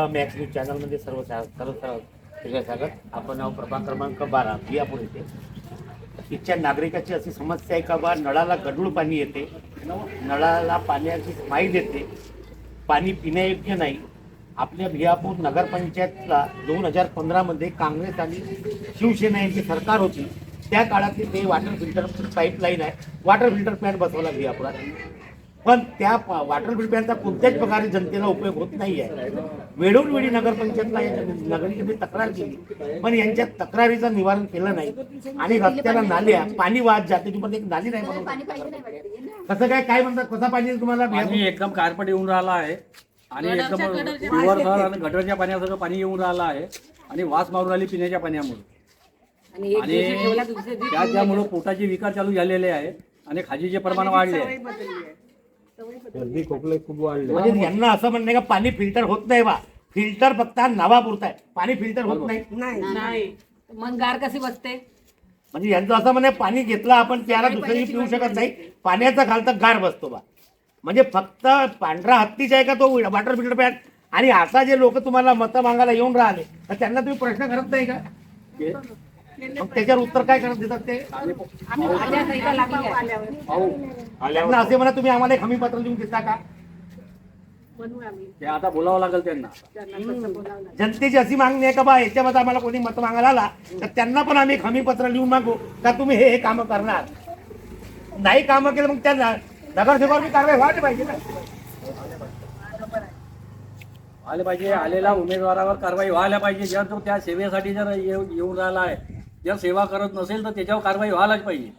Max news चॅनलमध्ये सर्व सर्व सर्व स्वागत. आपण नाव प्रभाग क्रमांक बारा बियापूर येथे इथच्या नागरिकाची अशी समस्या आहे का बा? नळाला गढूळ पाणी येते. नळाला पाण्याची माहीत येते. पाणी पिण्यायोग्य नाही. आपल्या भियापूर नगरपंचायतला दोन हजार पंधरामध्ये काँग्रेस आणि शिवसेना यांची सरकार होती. त्या काळातली ते वॉटर फिल्टर पाईपलाईन आहे. वॉटर फिल्टर प्लॅन्ट बसवला बियापुरात. पण त्या वॉटर फिल्टरचा कोणत्याच प्रकारे जनतेला उपयोग होत नाही आहे वेळोन वेळी नगरपंचायतला नागरिकांनी तक्रार केली पण यांच्या तक्रारीचं निवारण केलं नाही. आणि रस्त्याला नाल्या पाणी वाहत जाते ती पण एक नाली नाही बनवली. पाणी पाहिजे नाही वाटते ना. कसं काय काय म्हणतात? कसा पाणी आहे तुम्हाला? पाणी एकदम कारपट येऊन राहिला आहे. आणि एकदम पिवळसर आणि गटरच्या पाण्यासारखं पाणी येऊन राहिलं आहे. आणि वास मारून राहिली पिण्याच्या पाण्यामुळे. आणि त्यामुळे पोटाचे विकार चालू झालेले आहे आणि खाजीचे प्रमाण वाढले आहे. म्हणजे यांना असं म्हणणं आहे का पाणी फिल्टर होत नाही बा. फिल्टर फक्त हा नावापुरता आहे पाणी फिल्टर होत नाही. नाही. मग गार कशी बसते? म्हणजे यांचं असं म्हणणं आहे, पाणी घेतलं आपण त्याला दुसऱ्या दिवशी पिऊ शकत नाही. पाण्याचा खालता गार बसतो बा. म्हणजे फक्त पांढरा हत्तीचा आहे का तो वॉटर फिल्टर पॅट आणि आता जे लोक तुम्हाला मतं मागायला येऊन राहिले तर त्यांना तुम्ही प्रश्न करत नाही का? मग त्याच्यावर उत्तर काय करत देतात ते? त्यांना असे म्हणा तुम्ही आम्हाला एक हमी पत्र लिहून देता का? ते आता बोलावं लागेल त्यांना. जनतेची अशी मागणी आहे का बा याच्यामध्ये आम्हाला कोणी मत मागायला आला तर त्यांना पण आम्ही एक हमी पत्र लिहून मागू का तुम्ही हे हे कामं करणार? नाही कामं केलं मग त्या न- नगरसेवकावर कारवाई व्हायला पाहिजे ना. आले पाहिजे आलेल्या उमेदवारावर कारवाई व्हायला पाहिजे जर तो त्या सेवेसाठी जर येऊ- येऊन राहिला आहे. जर सेवा करत नसेल तर त्याच्यावर कारवाई व्हायलाच पाहिजे.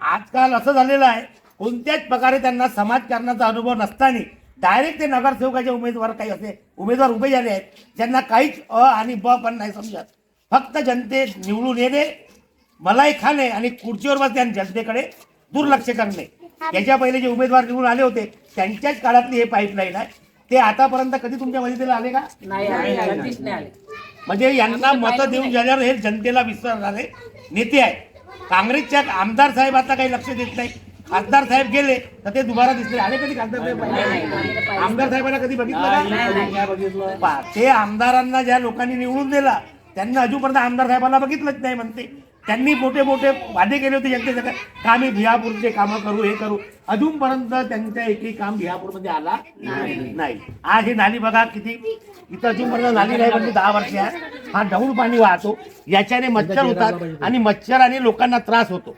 आजकाल असं झालेलं आहे कोणत्याच प्रकारे त्यांना समाजकारणाचा अनुभव नसताना डायरेक्ट ते नगरसेवकाचे उमेदवार काही असे उमेदवार उभे झाले आहेत ज्यांना काहीच अ आणि ब पण नाही समजत. फक्त जनते निवडून येणे मलाई खाणे आणि खुर्चीवर बसणे आणि जनतेकडे दुर्लक्ष करणे. याच्या पहिले जे उमेदवार निवडून आले होते त्यांच्याच काळातली हे पाईपलाईन आहे. ते आतापर्यंत कधी तुमच्या मदतीला आले का? नाही आले, कधीच नाही आले. म्हणजे यांना मतं देऊन झाल्यावर हे जनतेला विसरणारे नेते आहेत. काँग्रेसच्या आमदार साहेब आता काही लक्ष देत नाही. खासदार साहेब गेले तर ते दुबारा दिसले. आले कधी खासदार साहेब? पाहिले? आमदार साहेबांना कधी बघितलं का? बघितलं. पहा, ते आमदारांना ज्या लोकांनी निवडून दिला त्यांना अजूनपर्यंत आमदार साहेबांना बघितलंच नाही म्हणते. त्यांनी मोठे मोठे वादे केले होते जनतेसाठी का आम्ही भियापूरचे कामं करू हे करू? अजूनपर्यंत त्यांचं एकही काम भियापूरमध्ये आला नाही. आज ही नाली बघा किती इथं अजूनपर्यंत नाली नाही म्हणजे दहा वर्ष आहे. हा डौल पाणी वाहतो. याच्याने मच्छर होतात आणि मच्छराने लोकांना त्रास होतो.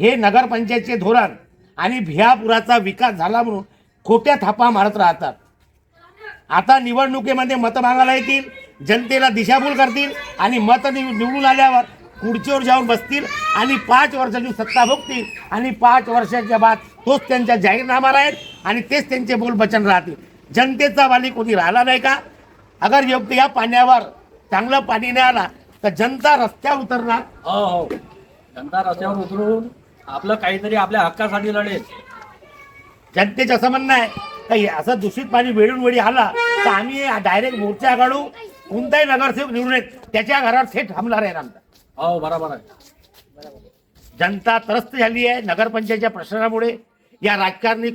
हे नगरपंचायतचे धोरण आणि भियापुराचा विकास झाला म्हणून खोट्या थापा मारत राहतात. आता निवडणुकीमध्ये मतं मागायला येतील जनतेला दिशाभूल करतील आणि मत निवडून आल्यावर खुर्चीवर जाऊन बसतील आणि पाच वर्षाची सत्ता भोगतील आणि पाच वर्षाच्या बाद तोच त्यांचा जाहीरनामा राहील आणि तेच त्यांचे बोल वचन राहतील. जनतेचा वाली कोणी राहिला नाही का? अगर योग्य या पाण्यावर चांगलं पाणी नाही आला तर जनता रस्त्यावर उतरणार. हो हो. जनता रस्त्यावर उतरून आपलं काहीतरी आपल्या हक्कासाठी लढेल. जनतेचं असं म्हणणं आहे का हे असं दूषित पाणी वेळून वेळी आला तर आम्ही डायरेक्ट मोर्चा काढू कोणताही नगरसेवक निवडून येत त्याच्या घरावर थेट हमला राहील आमचा. हो बरोबर आहे. जनता त्रस्त झाली आहे नगरपंचायतच्या प्रश्नामुळे या राजकारणी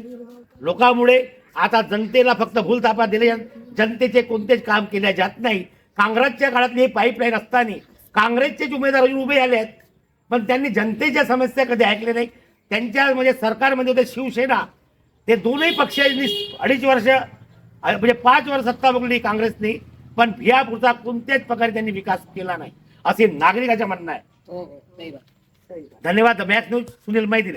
लोकांमुळे. आता जनतेला फक्त भूलथापा दिले जनतेचे कोणतेच काम केले जात नाही. काँग्रेसच्या काळातली ही पाईपलाईन असताना काँग्रेसचेच उमेदवार अजून उभे झाले आहेत. पण त्यांनी जनतेच्या समस्या कधी ऐकल्या नाही त्यांच्या म्हणजे सरकारमध्ये होते शिवसेना. ते दोनही पक्षांनी अडीच वर्ष म्हणजे पाच वर्ष सत्ता बघली काँग्रेसने. पण भियापूरचा कोणत्याच प्रकारे त्यांनी विकास केला नाही. असे नागरिकाचं म्हणणं आहे हो हो. धन्यवाद. मॅक्स न्यूज सुनील माहिती